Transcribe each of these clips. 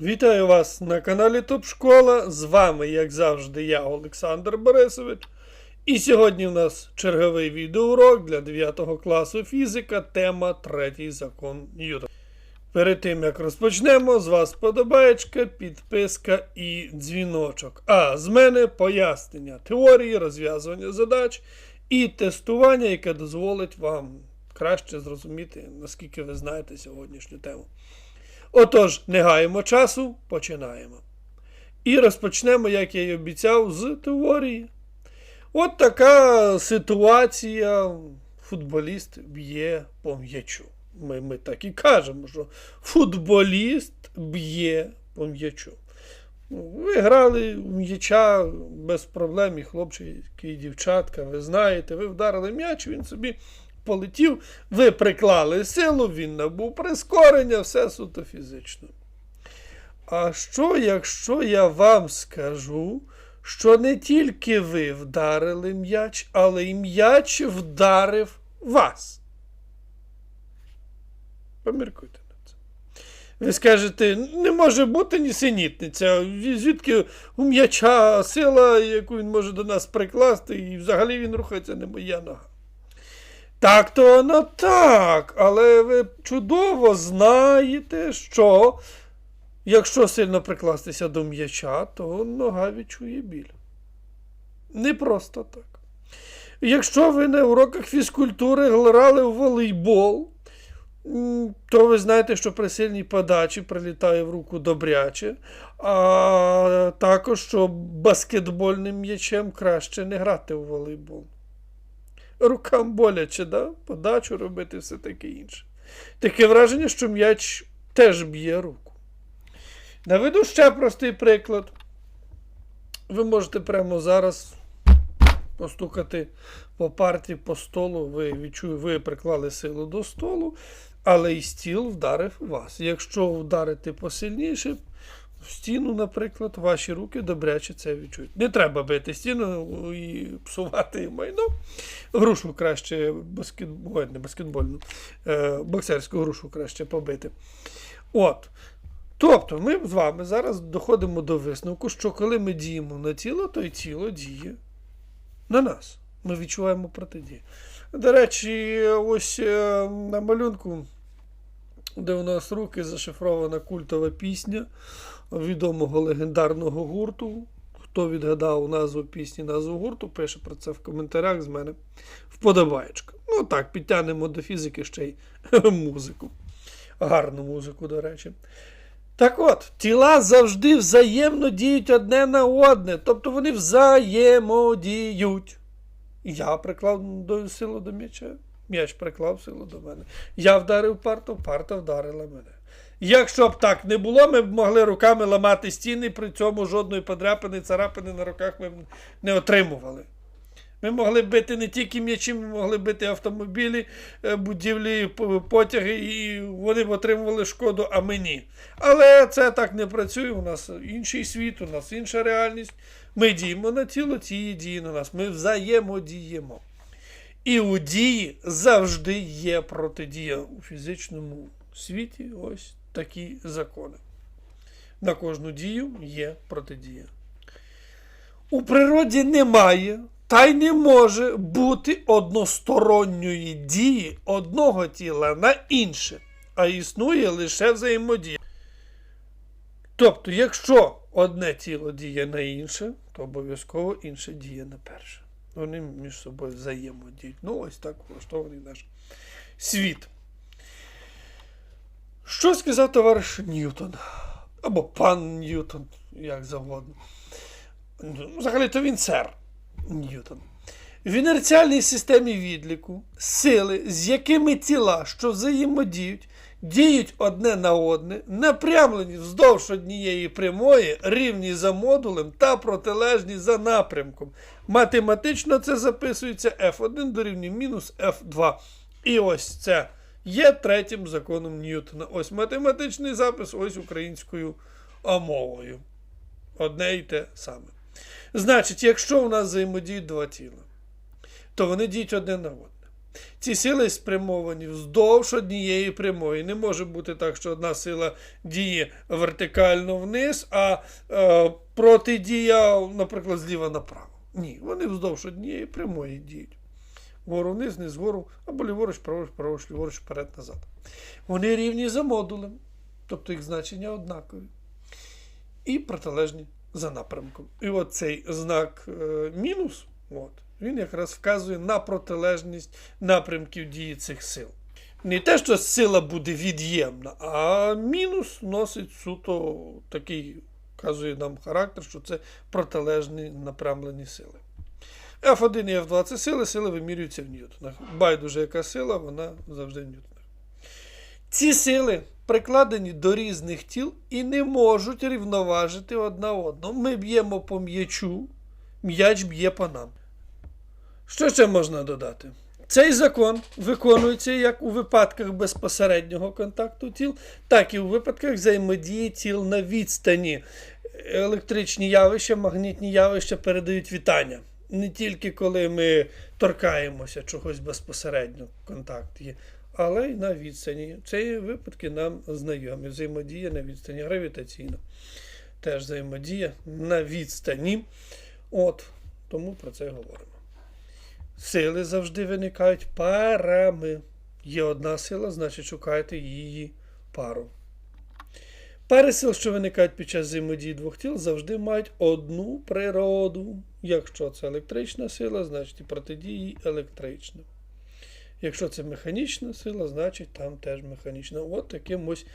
Вітаю вас на каналі Топ Школа. З вами, як завжди, я, Олександр Борисович. І сьогодні в нас черговий відеоурок для 9 класу фізика, тема третій закон Ньютона. Перед тим як розпочнемо, з вас подобаєчка, підписка і дзвіночок. А з мене пояснення теорії, розв'язування задач і тестування, яке дозволить вам краще зрозуміти, наскільки ви знаєте сьогоднішню тему. Отож, не гаємо часу, починаємо. І розпочнемо, як я й обіцяв, з теорії. От така ситуація. Футболіст б'є по м'ячу. Ми, ми так і кажемо, що футболіст б'є по м'ячу. Ви грали в м'яча без проблем, і хлопчики, і дівчатка, ви знаєте, ви вдарили м'яч, він собі полетів, ви приклали силу, він набув прискорення, все суто фізично. А що, якщо я вам скажу, що не тільки ви вдарили м'яч, але й м'яч вдарив вас? Поміркуйте. Ви скажете, не може бути нісенітниця, звідки у м'яча сила, яку він може до нас прикласти, і взагалі він рухається не моя нога. Так то воно так, але ви чудово знаєте, що якщо сильно прикластися до м'яча, то нога відчує біль. Не просто так. Якщо ви на уроках фізкультури грали в волейбол, то ви знаєте, що при сильній подачі прилітає в руку добряче, а також, що баскетбольним м'ячем краще не грати в волейбол. Рукам боляче, да? подачу робити, все таке інше. Таке враження, що м'яч теж б'є руку. Наведу ще простий приклад. Ви можете прямо зараз постукати по парті по столу, ви відчуєте, ви приклали силу до столу, але і стіл вдарив вас. Якщо вдарити посильніше, в стіну, наприклад, ваші руки добряче це відчують. Не треба бити стіну і псувати майно. Грушу краще баскет... Не баскетбольну, е, боксерську грушу краще побити. От. Тобто, ми з вами зараз доходимо до висновку, що коли ми діємо на тіло, то й тіло діє на нас. Ми відчуваємо протидію. До речі, ось е, на малюнку, де у нас руки зашифрована культова пісня відомого легендарного гурту. Хто відгадав назву пісні, назву гурту, пише про це в коментарях з мене вподобаєчка. Ну так, підтягнемо до фізики ще й музику. Гарну музику, до речі. Так от, тіла завжди взаємно діють одне на одне, тобто вони взаємодіють. Я приклав до силу до м'яча, м'яч приклав силу до мене. Я вдарив парту, парта вдарила мене. Якщо б так не було, ми б могли руками ламати стіни, при цьому жодної подряпини, царапини на руках ми б не отримували. Ми могли бити не тільки м'ячі, ми могли бити автомобілі, е, будівлі, потяги, і вони б отримували шкоду, а ми ні. Але це так не працює. У нас інший світ, у нас інша реальність. Ми діємо на тіло, ті дії на нас. Ми взаємодіємо. І у дії завжди є протидія у фізичному світі. Ось такі закони. На кожну дію є протидія. У природі немає та й не може бути односторонньої дії одного тіла на інше, а існує лише взаємодія. Тобто, якщо одне тіло діє на інше, то обов'язково інше діє на перше. Вони між собою взаємодіють. Ну, ось так влаштований наш світ. Що сказав товариш Ньютон? Або пан Ньютон, як завгодно. Взагалі-то він сер Ньютон. В інерціальній системі відліку сили, з якими тіла, що взаємодіють, діють одне на одне, напрямлені вздовж однієї прямої, рівні за модулем та протилежні за напрямком. Математично це записується F1 дорівнює мінус F2. І ось це є третім законом Ньютона. Ось математичний запис, ось українською мовою. Одне і те саме. Значить, якщо у нас взаємодіють два тіла, то вони діють одне на одне. Ці сили спрямовані вздовж однієї прямої. Не може бути так, що одна сила діє вертикально вниз, а е, протидія, наприклад, зліва направо. Ні, вони вздовж однієї прямої діють. Вгору вниз, вниз, вгору, або ліворуч, праворуч, праворуч, ліворуч, вперед, назад. Вони рівні за модулем, тобто їх значення однакові. І протилежні за напрямком. І от цей знак е, мінус, от, він якраз вказує на протилежність напрямків дії цих сил. Не те, що сила буде від'ємна, а мінус носить суто такий, вказує нам характер, що це протилежні напрямлені сили. F1 і F2 це сили, сили вимірюються в ньютонах. Байдуже, яка сила, вона завжди в ньютонах. Ці сили прикладені до різних тіл і не можуть рівноважити одна одну. Ми б'ємо по м'ячу, м'яч б'є по нам. Що ще можна додати? Цей закон виконується як у випадках безпосереднього контакту тіл, так і у випадках взаємодії тіл на відстані. Електричні явища, магнітні явища передають вітання. Не тільки коли ми торкаємося чогось безпосередньо, контакт є, але й на відстані. Ці випадки нам знайомі. Взаємодія на відстані гравітаційна. Теж взаємодія на відстані. От, тому про це говоримо. Сили завжди виникають парами. Є одна сила, значить шукайте її пару. Пари сил, що виникають під час взаємодії двох тіл, завжди мають одну природу. Якщо це електрична сила, значить і протидії електрична. Якщо це механічна сила, значить там теж механічна. От таким ось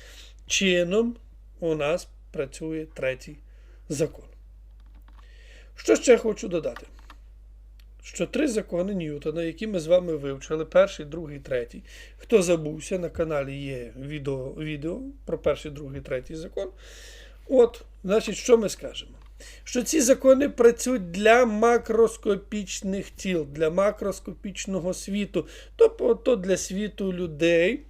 чином у нас працює третій закон. Що ще хочу додати? Що три закони Ньютона, які ми з вами вивчили, перший, другий, третій. Хто забувся, на каналі є відео, відео про перший, другий, третій закон. От, значить, що ми скажемо? Що ці закони працюють для макроскопічних тіл, для макроскопічного світу, тобто для світу людей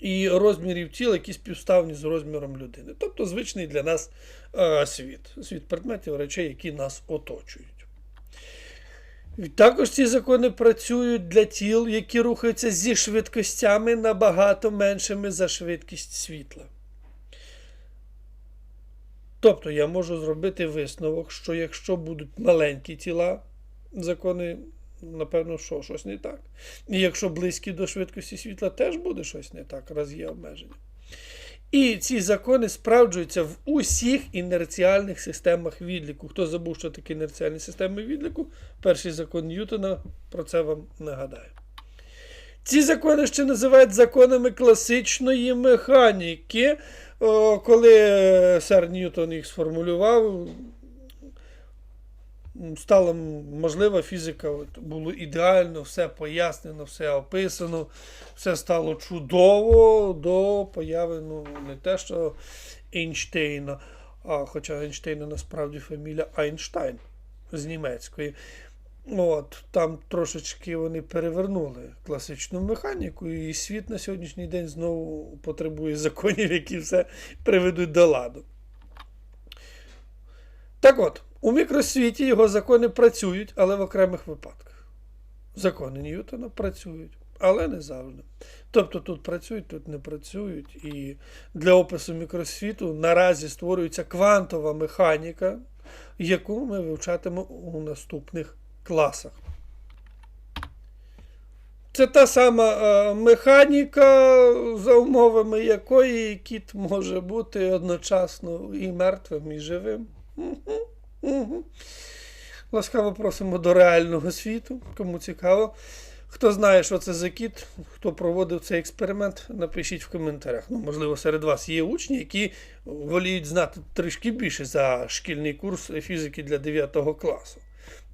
і розмірів тіл, які співставні з розміром людини. Тобто звичний для нас е, світ, світ предметів, речей, які нас оточують. Також ці закони працюють для тіл, які рухаються зі швидкостями набагато меншими за швидкість світла. Тобто я можу зробити висновок, що якщо будуть маленькі тіла, закони, напевно, що щось не так. І якщо близькі до швидкості світла, теж буде щось не так, раз є обмеження. І ці закони справджуються в усіх інерціальних системах відліку. Хто забув, що таке інерціальні системи відліку, перший закон Ньютона про це вам нагадаю. Ці закони ще називають законами класичної механіки. Коли сер Ньютон їх сформулював, стала можлива фізика, от, було ідеально, все пояснено, все описано, все стало чудово до появи, ну, не те, що Ейнштейна, а хоча Ейнштейна насправді фамілія Айнштайн з німецької. От, Там трошечки вони перевернули класичну механіку, і світ на сьогоднішній день знову потребує законів, які все приведуть до ладу. Так от, у мікросвіті його закони працюють, але в окремих випадках. Закони Ньютона працюють, але не завжди. Тобто тут працюють, тут не працюють. І для опису мікросвіту наразі створюється квантова механіка, яку ми вивчатимемо у наступних класах. Це та сама е, механіка, за умовами якої кіт може бути одночасно і мертвим, і живим. Ласкаво просимо до реального світу, кому цікаво. Хто знає, що це за кіт, хто проводив цей експеримент, напишіть в коментарях. Ну, можливо, серед вас є учні, які воліють знати трішки більше за шкільний курс фізики для 9 класу.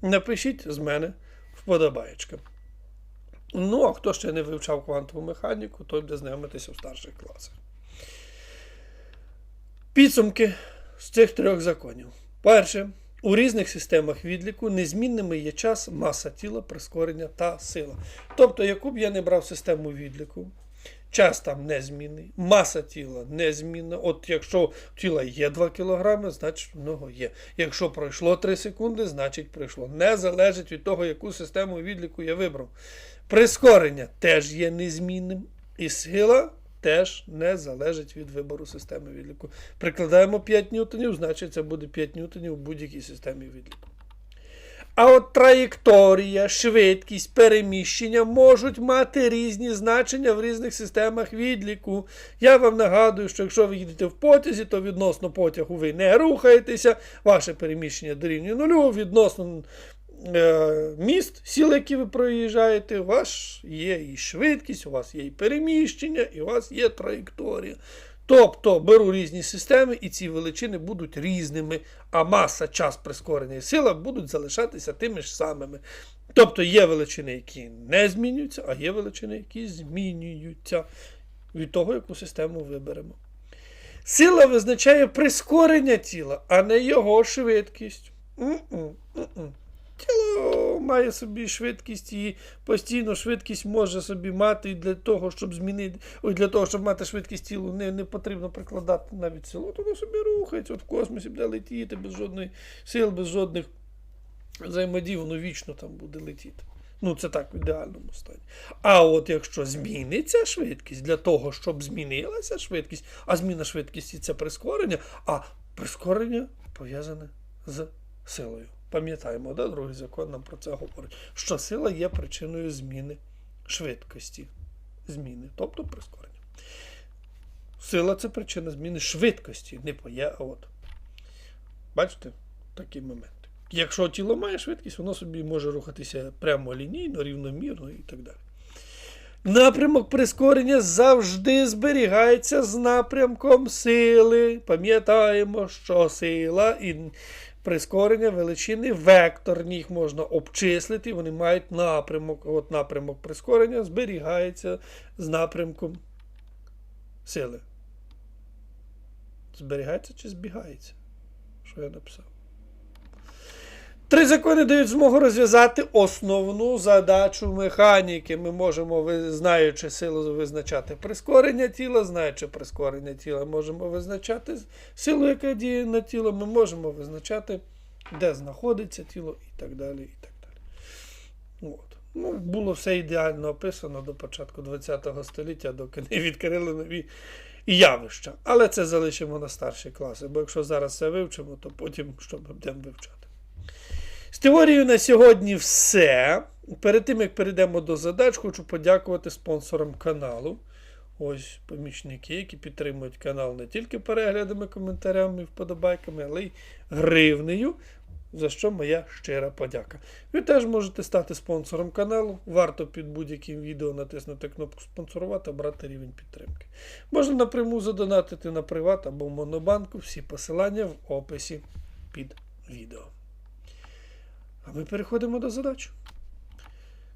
Напишіть з мене вподобаєчка. Ну, а хто ще не вивчав квантову механіку, той буде знайомитися в старших класах. Підсумки з цих трьох законів. Перше, у різних системах відліку незмінними є час, маса тіла, прискорення та сила. Тобто, яку б я не брав систему відліку, час там незмінний, маса тіла незмінна. От якщо тіла є 2 кг, значить в нього є. Якщо пройшло 3 секунди, значить пройшло. Не залежить від того, яку систему відліку я вибрав. Прискорення теж є незмінним. І сила теж не залежить від вибору системи відліку. Прикладаємо 5 ньютонів, значить це буде 5 ньютонів в будь-якій системі відліку. А от траєкторія, швидкість, переміщення можуть мати різні значення в різних системах відліку. Я вам нагадую, що якщо ви їдете в потязі, то відносно потягу ви не рухаєтеся, ваше переміщення дорівнює нулю, відносно міст, сіл, які ви проїжджаєте, у вас є і швидкість, у вас є і переміщення, і у вас є траєкторія. Тобто беру різні системи, і ці величини будуть різними, а маса, час прискорення і сила будуть залишатися тими ж самими. Тобто є величини, які не змінюються, а є величини, які змінюються від того, яку систему виберемо. Сила визначає прискорення тіла, а не його швидкість. М-м, м-м. Тіло має собі швидкість і постійно швидкість може собі мати і для того, щоб змінити, ой, для того, щоб мати швидкість тілу, не, не потрібно прикладати навіть силу. То воно собі рухається от в космосі, буде летіти без жодної сил, без жодних взаємодій, воно вічно там буде летіти. Ну, це так в ідеальному стані. А от якщо зміниться швидкість для того, щоб змінилася швидкість, а зміна швидкості це прискорення, а прискорення пов'язане з силою. Пам'ятаємо, да, другий закон нам про це говорить, що сила є причиною зміни швидкості. Зміни, тобто прискорення. Сила це причина зміни швидкості, не поє, а от. Бачите, такі моменти. Якщо тіло має швидкість, воно собі може рухатися прямо лінійно, рівномірно і так далі. Напрямок прискорення завжди зберігається з напрямком сили. Пам'ятаємо, що сила і прискорення величини векторні, їх можна обчислити, вони мають напрямок. От напрямок прискорення зберігається з напрямком сили. Зберігається чи збігається? Що я написав? Три закони дають змогу розв'язати основну задачу механіки. Ми можемо, знаючи силу, визначати прискорення тіла, знаючи прискорення тіла, можемо визначати силу, яка діє на тіло, ми можемо визначати, де знаходиться тіло і так далі. і так далі. От. Ну, було все ідеально описано до початку ХХ століття, доки не відкрили нові явища. Але це залишимо на старші класи, бо якщо зараз це вивчимо, то потім що ми будемо вивчати. З теорією на сьогодні все. Перед тим, як перейдемо до задач, хочу подякувати спонсорам каналу. Ось помічники, які підтримують канал не тільки переглядами, коментарями вподобайками, але й гривнею, за що моя щира подяка. Ви теж можете стати спонсором каналу. Варто під будь-яким відео натиснути кнопку спонсорувати, обрати рівень підтримки. Можна напряму задонатити на приват або Монобанку. Всі посилання в описі під відео. А ми переходимо до задач.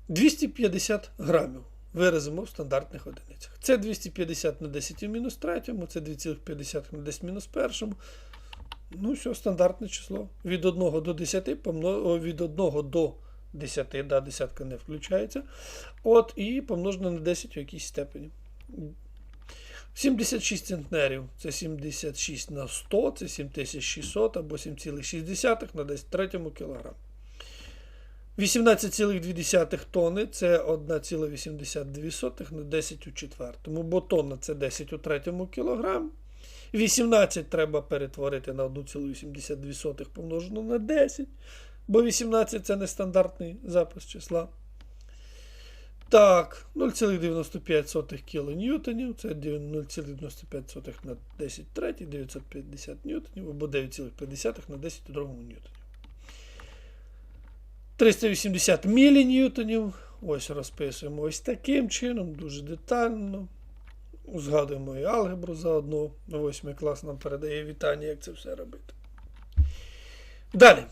250 грамів виразимо в стандартних одиницях. Це 250 на 10 в мінус третьому, це 250 на 10 в мінус першому. Ну, все, стандартне число. Від 1 до 10 помно... від 1 до 10, да, десятка не включається. От, і помножено на 10 у якійсь степені. 76 центнерів це 76 на 100, це 7600 або 7,6 на 10 третьому кілограм. 18,2 тонни це 1,82 на 10 у четвертому, бо тонна це 10 у третьому кілограм. 18 треба перетворити на 1,82 помножено на 10, бо 18 це нестандартний запис числа. Так, 0,95 кілоньютонів, це 0,95 на 10 третій, 950 ньютонів, або 9,5 на 10 у другому ньютонів. 380 міліньютонів. Ось розписуємо ось таким чином, дуже детально. Згадуємо і алгебру заодно. 8 клас нам передає вітання, як це все робити. Далі.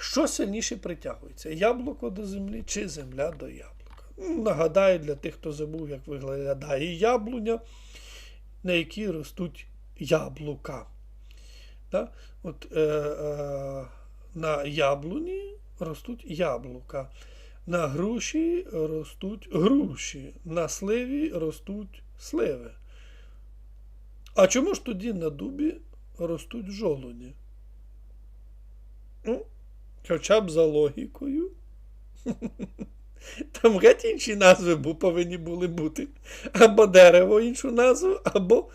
Що сильніше притягується? Яблуко до землі чи земля до яблука? Ну, Нагадаю, для тих, хто забув, як виглядає яблуня, на якій ростуть яблука. Да? От, е, е, на яблуні ростуть яблука. На груші ростуть груші, на сливі ростуть сливи. А чому ж тоді на дубі ростуть жолуді? Ну, хоча б за логікою. Там геть інші назви повинні були бути. Або дерево іншу назву, або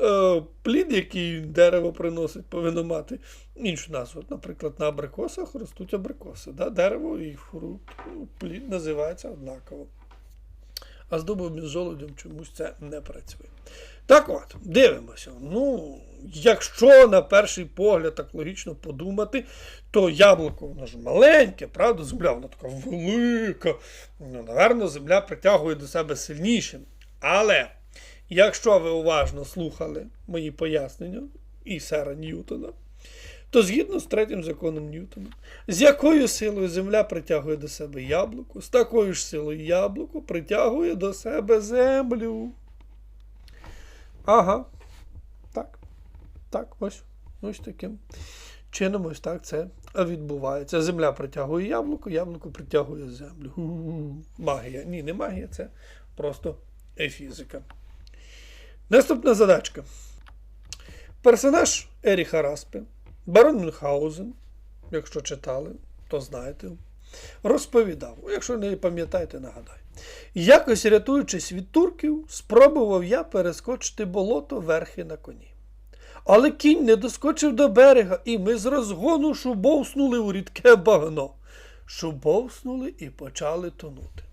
е, плід, який дерево приносить, повинно мати іншу назву. Наприклад, на абрикосах ростуть абрикоси. Да? Дерево і фрукт, плід називається однаково. А з дубом і з жолудем чомусь це не працює. Так от, дивимося. Ну, якщо на перший погляд так логічно подумати, то яблуко воно ж маленьке, правда? Земля вона така велика. Ну, наверно, земля притягує до себе сильнішим. Але якщо ви уважно слухали мої пояснення і сера Ньютона, то згідно з третім законом Ньютона, з якою силою земля притягує до себе яблуко, з такою ж силою яблуко притягує до себе землю. Ага. Так. Ось. Ось таким чином, ось так це відбувається. Земля притягує яблуко, яблуко притягує землю. Гу-гу. Магія. Ні, не магія, це просто фізика. Наступна задачка. Персонаж Еріха Распи, барон Мюнхгаузен, якщо читали, то знаєте, розповідав, якщо не пам'ятаєте, нагадаю. Якось рятуючись від турків, спробував я перескочити болото верхи на коні. Але кінь не доскочив до берега, і ми з розгону шубовснули у рідке багно. Шубовснули і почали тонути.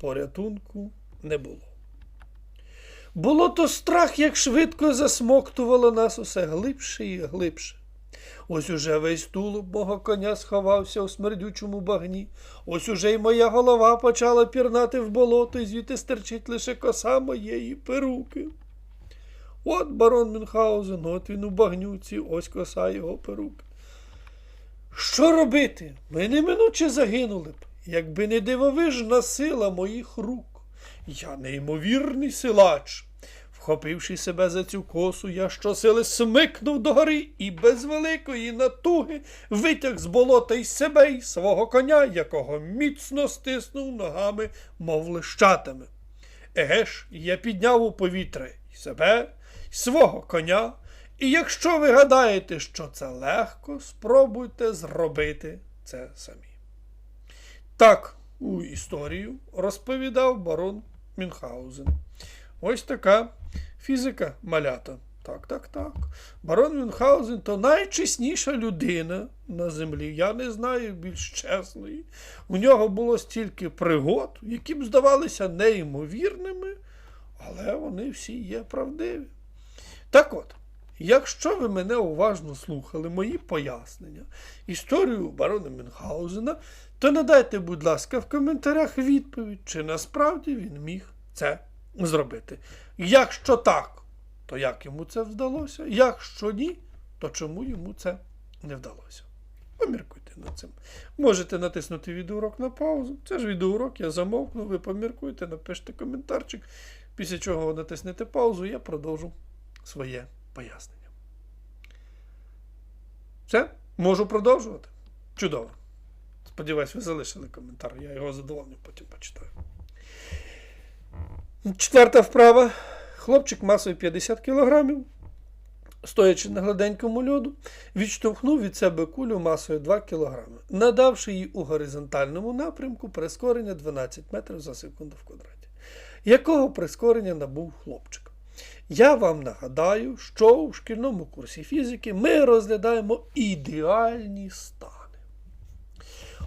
Порятунку не було. Було то страх, як швидко засмоктувало нас усе глибше і глибше. Ось уже весь тулуб мого коня сховався у смердючому багні. Ось уже й моя голова почала пірнати в болото, і звідти стерчить лише коса моєї перуки. От барон Мюнхгаузен, от він у багнюці, ось коса його перуки. Що робити? Ми неминуче загинули б, якби не дивовижна сила моїх рук. Я неймовірний силач. Вхопивши себе за цю косу, я щосили смикнув догори і без великої натуги витяг з болота й себе й свого коня, якого міцно стиснув ногами, мов лищатами. Еге ж, я підняв у повітря й себе, свого коня, і якщо ви гадаєте, що це легко, спробуйте зробити це самі. Так у історію розповідав барон Мюнхгаузен. Ось така фізика малята. Так, так, так. Барон Мюнхгаузен то найчесніша людина на землі. Я не знаю більш чесної. У нього було стільки пригод, які б здавалися неймовірними, але вони всі є правдиві. Так от, якщо ви мене уважно слухали, мої пояснення, історію барона Мюнхгаузена, то надайте, будь ласка, в коментарях відповідь, чи насправді він міг це зробити. Якщо так, то як йому це вдалося? Якщо ні, то чому йому це не вдалося? Поміркуйте над цим. Можете натиснути відеоурок на паузу. Це ж відеоурок, я замовкну, ви поміркуйте, напишете коментарчик, після чого натиснете паузу, я продовжу своє пояснення. Все? Можу продовжувати? Чудово. Сподіваюсь, ви залишили коментар, я його задоволенням потім почитаю. Четверта вправа. Хлопчик масою 50 кг, стоячи на гладенькому льоду, відштовхнув від себе кулю масою 2 кг, надавши їй у горизонтальному напрямку прискорення 12 метрів за секунду в квадраті. Якого прискорення набув хлопчик? Я вам нагадаю, що у шкільному курсі фізики ми розглядаємо ідеальні стани.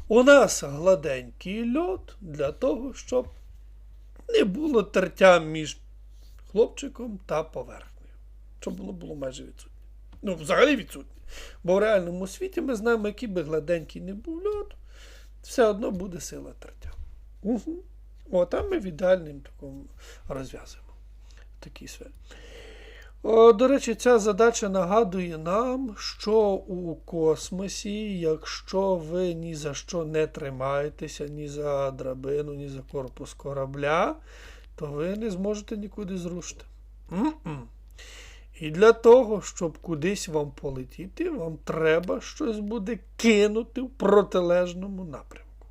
У нас гладенький льод для того, щоб не було тертя між хлопчиком та поверхнею. Щоб воно було майже відсутнє. Ну, взагалі відсутнє. Бо в реальному світі ми знаємо, який би гладенький не був льод, все одно буде сила тертя. Угу. От, а ми в ідеальному такому розв'язуємо такий сфері. До речі, ця задача нагадує нам, що у космосі, якщо ви ні за що не тримаєтеся, ні за драбину, ні за корпус корабля, то ви не зможете нікуди зрушити. М-м. І для того, щоб кудись вам полетіти, вам треба щось буде кинути в протилежному напрямку.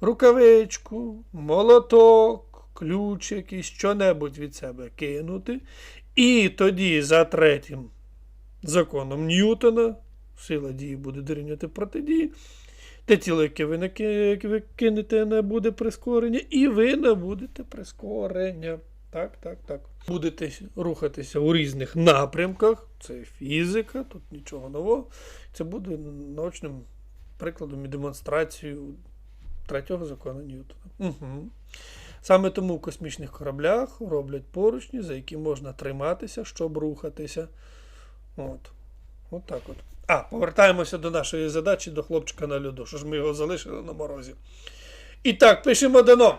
Рукавичку, молоток, ключ якийсь, що-небудь від себе кинути. І тоді за третім законом Ньютона сила дії буде дорівнювати протидії. Те тіло, яке ви, кинете, набуде прискорення, і ви набудете прискорення. Так, так, так. Будете рухатися у різних напрямках. Це фізика, тут нічого нового. Це буде наочним прикладом і демонстрацією третього закону Ньютона. Угу. Саме тому в космічних кораблях роблять поручні, за які можна триматися, щоб рухатися. От. От так от. А, повертаємося до нашої задачі до хлопчика на льоду. Що ж ми його залишили на морозі. І так, пишемо дано.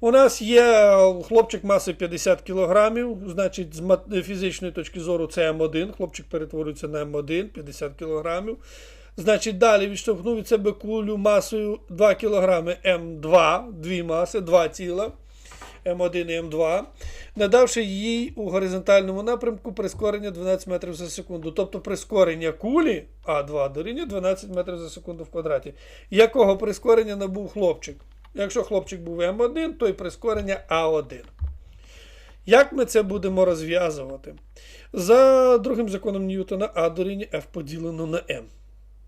У нас є хлопчик масою 50 кг, значить, з фізичної точки зору це М1. Хлопчик перетворюється на М1, 50 кг. Значить, далі відштовхнув від себе кулю масою 2 кг М2, дві маси, два тіла. М1 і М2, надавши їй у горизонтальному напрямку прискорення 12 метрів за секунду. Тобто прискорення кулі А2 дорівнює 12 метрів за секунду в квадраті. Якого прискорення набув хлопчик? Якщо хлопчик був М1, то й прискорення А1. Як ми це будемо розв'язувати? За другим законом Ньютона А дорівнює F поділено на М.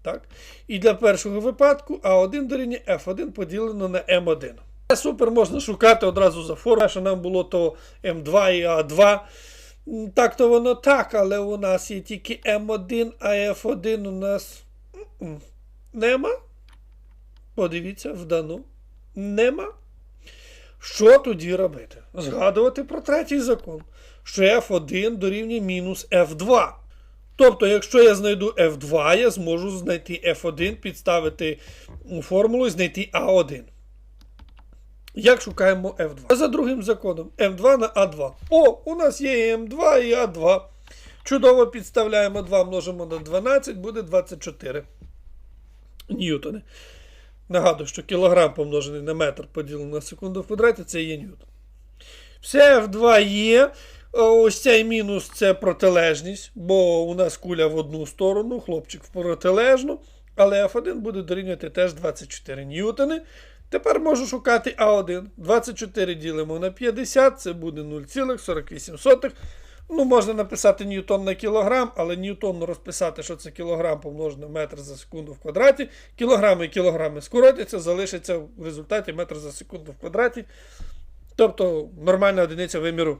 Так? І для першого випадку А1 дорівнює F1 поділено на М1. Супер можна шукати одразу за формулою, що нам було то М2 і А2. Так то воно так, але у нас є тільки М1, а F1 у нас нема. Подивіться, вдано. Нема. Що тоді робити? Згадувати про третій закон, що F1 дорівнює мінус F2. Тобто, якщо я знайду F2, я зможу знайти F1, підставити формулу і знайти А1. Як шукаємо F2? За другим законом М2 на А2. О, у нас є і М2 і А2. Чудово підставляємо 2 множимо на 12, буде 24 ньютони. Нагадую, що кілограм помножений на метр поділений на секунду в квадраті це є ньютон. Все F2 є. Ось цей мінус це протилежність, бо у нас куля в одну сторону, хлопчик в протилежну. Але F1 буде дорівнювати теж 24 ньютони. Тепер можу шукати А1. 24 ділимо на 50, це буде 0,48. Ну, можна написати ньютон на кілограм, але ньютонно розписати, що це кілограм помножено метр за секунду в квадраті. Кілограми і кілограми скоротяться, залишиться в результаті метр за секунду в квадраті. Тобто нормальна одиниця виміру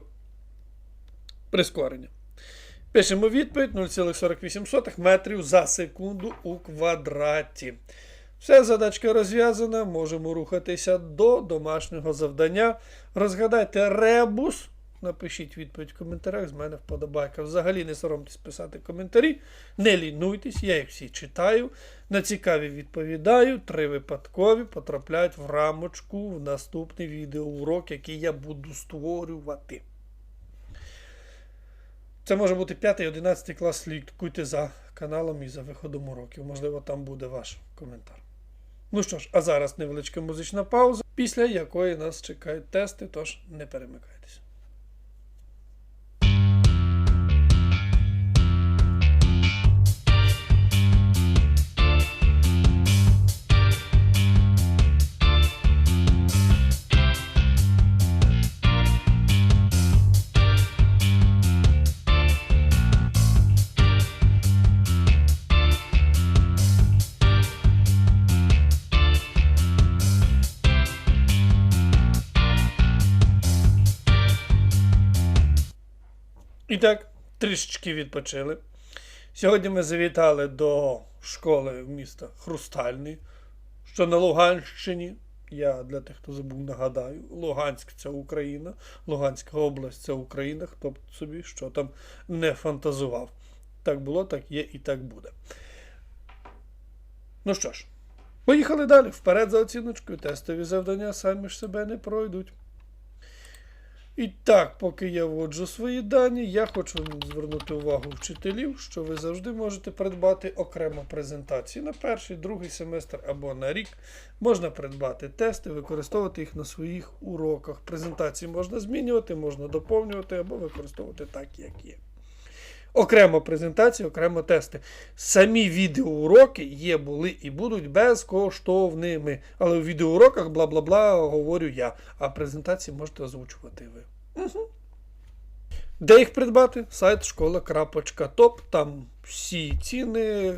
прискорення. Пишемо відповідь 0,48 метрів за секунду у квадраті. Все, задачка розв'язана. Можемо рухатися до домашнього завдання. Розгадайте ребус. Напишіть відповідь в коментарях. З мене вподобайка. Взагалі не соромтесь писати коментарі. Не лінуйтесь, я їх всі читаю. На цікаві відповідаю. Три випадкові потрапляють в рамочку в наступний відеоурок, який я буду створювати. Це може бути 5-11 клас. Слідкуйте за каналом і за виходом уроків. Можливо, там буде ваш коментар. Ну що ж, а зараз невеличка музична пауза, після якої нас чекають тести, тож не перемикайтеся. І трішечки відпочили. Сьогодні ми завітали до школи міста Хрустальний, що на Луганщині. Я для тих, хто забув, нагадаю, Луганськ це Україна, Луганська область це Україна, хто б собі що там не фантазував. Так було, так є і так буде. Ну що ж, поїхали далі. Вперед за оціночкою. Тестові завдання самі ж себе не пройдуть. І так, поки я вводжу свої дані, я хочу звернути увагу вчителів, що ви завжди можете придбати окремо презентації на перший, другий семестр або на рік. Можна придбати тести, використовувати їх на своїх уроках. Презентації можна змінювати, можна доповнювати або використовувати так, як є. Окремо презентації, окремо тести. Самі відеоуроки є, були і будуть безкоштовними. Але у відеоуроках бла-бла-бла говорю я, а презентації можете озвучувати ви. Угу. Де їх придбати? Сайт школа.топ. Там всі ціни,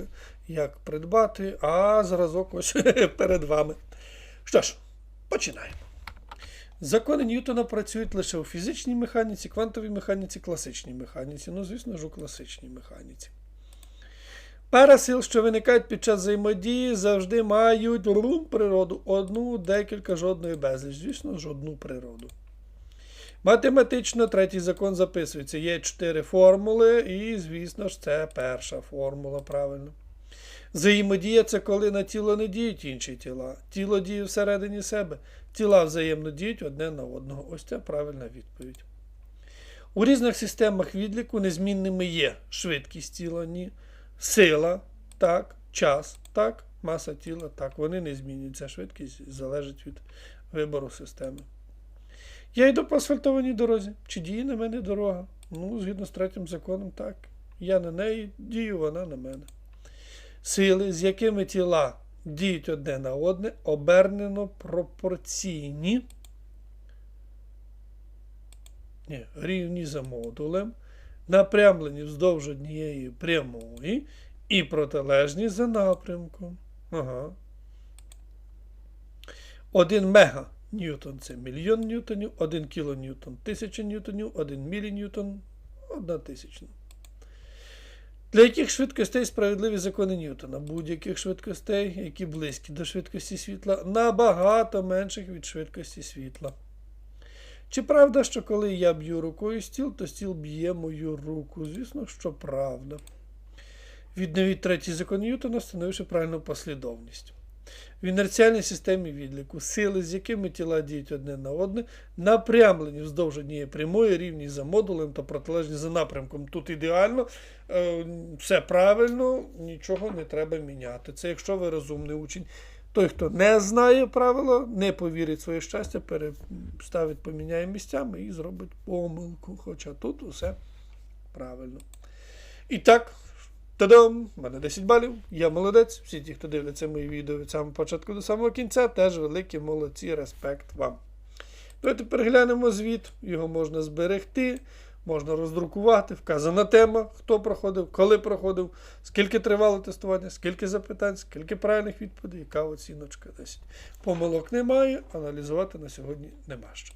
як придбати, а зразок ось перед вами. Що ж, починаємо. Закони Ньютона працюють лише у фізичній механіці, квантовій механіці, класичній механіці. Ну, звісно ж, у класичній механіці. Пара що виникають під час взаємодії, завжди мають рум природу. Одну, декілька, жодної безліч. Звісно ж, одну природу. Математично третій закон записується. Є чотири формули, і, звісно ж, це перша формула, правильно. Взаємодія це коли на тіло не діють інші тіла. Тіло діє всередині себе. Тіла взаємно діють одне на одного. Ось це правильна відповідь. У різних системах відліку незмінними є швидкість тіла, ні, сила, так, час, так, маса тіла, так. Вони не змінюються. Швидкість залежить від вибору системи. Я йду по асфальтованій дорозі. Чи діє на мене дорога? Ну, згідно з третім законом, так. Я на неї дію, вона на мене. Сили, з якими тіла діють одне на одне, обернено пропорційні. Ні, рівні за модулем, напрямлені вздовж однієї прямої і протилежні за напрямком. Ага. 1 мега ньютон це мільйон ньютонів, 1 кілоньютон тисяча ньютонів, 1 міліньютон одна тисячна. Для яких швидкостей справедливі закони Ньютона? Будь-яких швидкостей, які близькі до швидкості світла, набагато менших від швидкості світла. Чи правда, що коли я б'ю рукою стіл, то стіл б'є мою руку? Звісно, що правда. Відновіть третій закон Ньютона, встановивши правильну послідовність. В інерціальній системі відліку сили, з якими тіла діють одне на одне, напрямлені вздовж однієї прямої, рівні за модулем та протилежні за напрямком. Тут ідеально, е, все правильно, нічого не треба міняти. Це якщо ви розумний учень. Той, хто не знає правила, не повірить в своє щастя, переставить, поміняє місцями і зробить помилку. Хоча тут усе правильно. І так. Та-дам! У мене 10 балів, я молодець. Всі ті, хто дивляться мої відео від самого початку до самого кінця, теж великі молодці, респект вам. Давайте переглянемо звіт, його можна зберегти, можна роздрукувати, вказана тема, хто проходив, коли проходив, скільки тривало тестування, скільки запитань, скільки правильних відповідей, яка оціночка 10. Помилок немає, аналізувати на сьогодні нема що.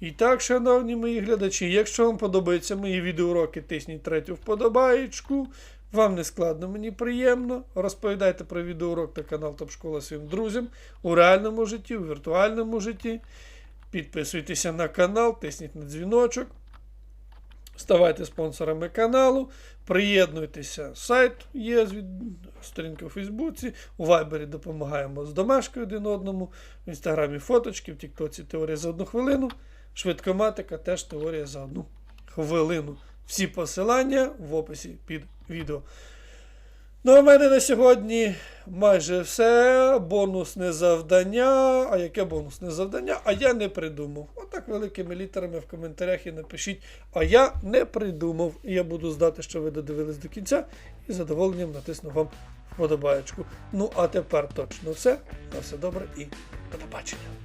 І так, шановні мої глядачі, якщо вам подобаються мої відеоуроки, тисніть третю вподобаєчку. Вам не складно, мені приємно. Розповідайте про відеоурок та канал Топ Школа своїм друзям у реальному житті, у віртуальному житті. Підписуйтеся на канал, тисніть на дзвіночок. Ставайте спонсорами каналу, приєднуйтеся. Сайт є сторінка у Фейсбуці, у Вайбері допомагаємо з домашкою один одному, в інстаграмі фоточки, в Тіктоці теорія за одну хвилину. Швидкоматика теж теорія за одну хвилину. Всі посилання в описі під відео. Ну, а в мене на сьогодні майже все. Бонусне завдання. А яке бонусне завдання? А я не придумав. Отак великими літерами в коментарях і напишіть. А я не придумав. І я буду здати, що ви додивились до кінця, і з задоволенням натисну вам вподобаєчку. Ну, а тепер точно все. На все добре і до побачення.